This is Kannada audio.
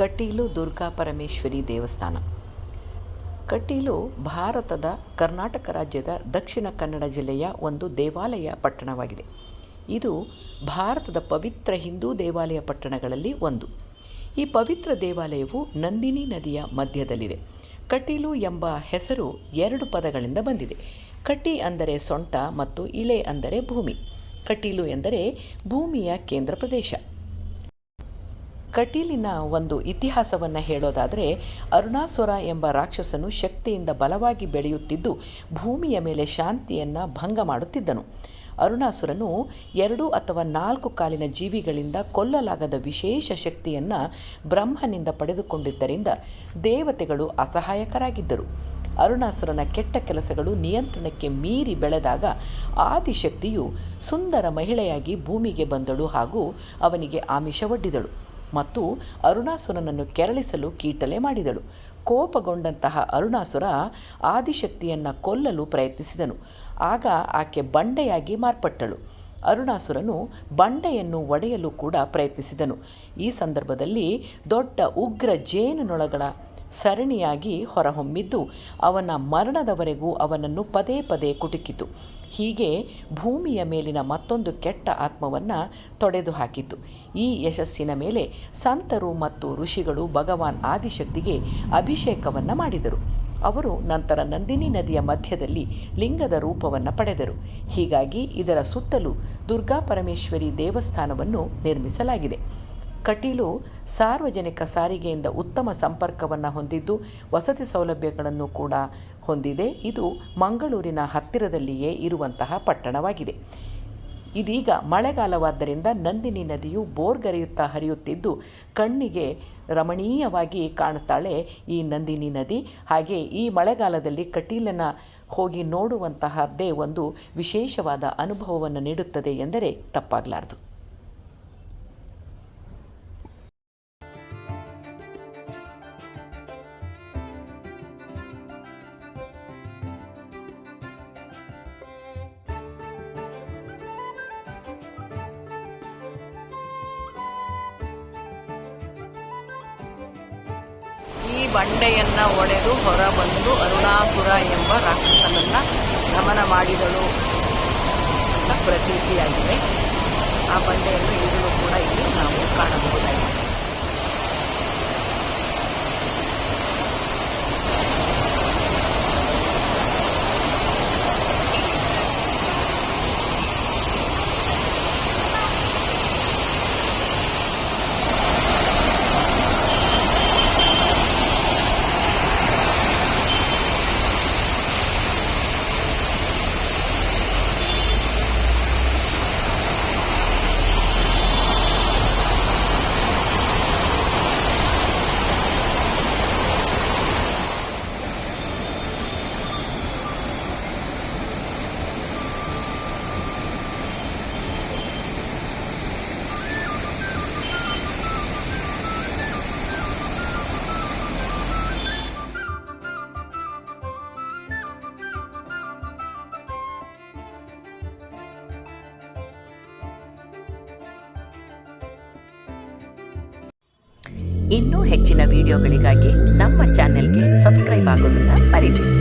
ಕಟೀಲು ದುರ್ಗಾ ಪರಮೇಶ್ವರಿ ದೇವಸ್ಥಾನ. ಕಟೀಲು ಭಾರತದ ಕರ್ನಾಟಕ ರಾಜ್ಯದ ದಕ್ಷಿಣ ಕನ್ನಡ ಜಿಲ್ಲೆಯ ಒಂದು ದೇವಾಲಯ ಪಟ್ಟಣವಾಗಿದೆ. ಇದು ಭಾರತದ ಪವಿತ್ರ ಹಿಂದೂ ದೇವಾಲಯ ಪಟ್ಟಣಗಳಲ್ಲಿ ಒಂದು. ಈ ಪವಿತ್ರ ದೇವಾಲಯವು ನಂದಿನಿ ನದಿಯ ಮಧ್ಯದಲ್ಲಿದೆ. ಕಟೀಲು ಎಂಬ ಹೆಸರು ಎರಡು ಪದಗಳಿಂದ ಬಂದಿದೆ. ಕಟಿ ಅಂದರೆ ಸೊಂಟ ಮತ್ತು ಇಳೆ ಅಂದರೆ ಭೂಮಿ. ಕಟೀಲು ಎಂದರೆ ಭೂಮಿಯ ಕೇಂದ್ರ ಪ್ರದೇಶ. ಕಟೀಲಿನ ಒಂದು ಇತಿಹಾಸವನ್ನು ಹೇಳೋದಾದರೆ ಅರುಣಾಸುರ ಎಂಬ ರಾಕ್ಷಸನು ಶಕ್ತಿಯಿಂದ ಬಲವಾಗಿ ಬೆಳೆಯುತ್ತಿದ್ದು ಭೂಮಿಯ ಮೇಲೆ ಶಾಂತಿಯನ್ನು ಭಂಗ ಮಾಡುತ್ತಿದ್ದನು. ಅರುಣಾಸುರನು ಎರಡು ಅಥವಾ ನಾಲ್ಕು ಕಾಲಿನ ಜೀವಿಗಳಿಂದ ಕೊಲ್ಲಲಾಗದ ವಿಶೇಷ ಶಕ್ತಿಯನ್ನು ಬ್ರಹ್ಮನಿಂದ ಪಡೆದುಕೊಂಡಿದ್ದರಿಂದ ದೇವತೆಗಳು ಅಸಹಾಯಕರಾಗಿದ್ದರು. ಅರುಣಾಸುರನ ಕೆಟ್ಟ ಕೆಲಸಗಳು ನಿಯಂತ್ರಣಕ್ಕೆ ಮೀರಿ ಬೆಳೆದಾಗ ಆದಿಶಕ್ತಿಯು ಸುಂದರ ಮಹಿಳೆಯಾಗಿ ಭೂಮಿಗೆ ಬಂದಳು ಹಾಗೂ ಅವನಿಗೆ ಆಮಿಷವೊಡ್ಡಿದಳು ಮತ್ತು ಅರುಣಾಸುರನನ್ನು ಕೆರಳಿಸಲು ಕೀಟಲೆ ಮಾಡಿದಳು. ಕೋಪಗೊಂಡಂತಹ ಅರುಣಾಸುರ ಆದಿಶಕ್ತಿಯನ್ನು ಕೊಲ್ಲಲು ಪ್ರಯತ್ನಿಸಿದನು. ಆಗ ಆಕೆ ಬಂಡೆಯಾಗಿ ಮಾರ್ಪಟ್ಟಳು. ಅರುಣಾಸುರನು ಬಂಡೆಯನ್ನು ಒಡೆಯಲು ಕೂಡ ಪ್ರಯತ್ನಿಸಿದನು. ಈ ಸಂದರ್ಭದಲ್ಲಿ ದೊಡ್ಡ ಉಗ್ರ ಜೇನುನೊಳಗಳ ಸರಣಿಯಾಗಿ ಹೊರಹೊಮ್ಮಿದ್ದು, ಅವನ ಮರಣದವರೆಗೂ ಅವನನ್ನು ಪದೇ ಪದೇ ಕುಟುಕಿತು. ಹೀಗೆ ಭೂಮಿಯ ಮೇಲಿನ ಮತ್ತೊಂದು ಕೆಟ್ಟ ಆತ್ಮವನ್ನು ತೊಡೆದು ಹಾಕಿತು ಈ ಯಶಸ್ಸಿನ ಮೇಲೆ ಸಂತರು ಮತ್ತು ಋಷಿಗಳು ಭಗವಾನ್ ಆದಿಶಕ್ತಿಗೆ ಅಭಿಷೇಕವನ್ನು ಮಾಡಿದರು. ಅವರು ನಂತರ ನಂದಿನಿ ನದಿಯ ಮಧ್ಯದಲ್ಲಿ ಲಿಂಗದ ರೂಪವನ್ನು ಪಡೆದರು. ಹೀಗಾಗಿ ಇದರ ಸುತ್ತಲೂ ದುರ್ಗಾ ಪರಮೇಶ್ವರಿ ದೇವಸ್ಥಾನವನ್ನು ನಿರ್ಮಿಸಲಾಗಿದೆ. ಕಟೀಲು ಸಾರ್ವಜನಿಕ ಸಾರಿಗೆಯಿಂದ ಉತ್ತಮ ಸಂಪರ್ಕವನ್ನು ಹೊಂದಿದ್ದು, ವಸತಿ ಸೌಲಭ್ಯಗಳನ್ನು ಕೂಡ ಹೊಂದಿದೆ. ಇದು ಮಂಗಳೂರಿನ ಹತ್ತಿರದಲ್ಲಿಯೇ ಇರುವಂತಹ ಪಟ್ಟಣವಾಗಿದೆ. ಇದೀಗ ಮಳೆಗಾಲವಾದ್ದರಿಂದ ನಂದಿನಿ ನದಿಯು ಬೋರ್ಗರೆಯುತ್ತಾ ಹರಿಯುತ್ತಿದ್ದು, ಕಣ್ಣಿಗೆ ರಮಣೀಯವಾಗಿ ಕಾಣುತ್ತಾಳೆ ಈ ನಂದಿನಿ ನದಿ. ಹಾಗೆ ಈ ಮಳೆಗಾಲದಲ್ಲಿ ಕಟೀಲನ ಹೋಗಿ ನೋಡುವಂತಹದ್ದೇ ಒಂದು ವಿಶೇಷವಾದ ಅನುಭವವನ್ನು ನೀಡುತ್ತದೆ ಎಂದರೆ ತಪ್ಪಾಗಲಾರದು. ಬಂಡೆಯನ್ನು ಒಡೆದು ಹೊರಬಂದು ಅರುಣಾಸುರ ಎಂಬ ರಾಕ್ಷಸನನ್ನ ಗಮನ ಮಾಡಿದಳು ಅಂತ ಪ್ರತೀತಿಯಾಗಿದೆ. ಆ ಬಂಡೆಯನ್ನು ಈಗಲೂ ಕೂಡ ಇಲ್ಲಿ ನಾವು ಕಾಣಬಹುದಾಗಿದೆ. ಇನ್ನೂ ಹೆಚ್ಚಿನ ವಿಡಿಯೋಗಳಿಗಾಗಿ ನಮ್ಮ ಚಾನೆಲ್ಗೆ ಸಬ್ಸ್ಕ್ರೈಬ್ ಆಗೋದನ್ನು ಮರಿಬೇಡಿ.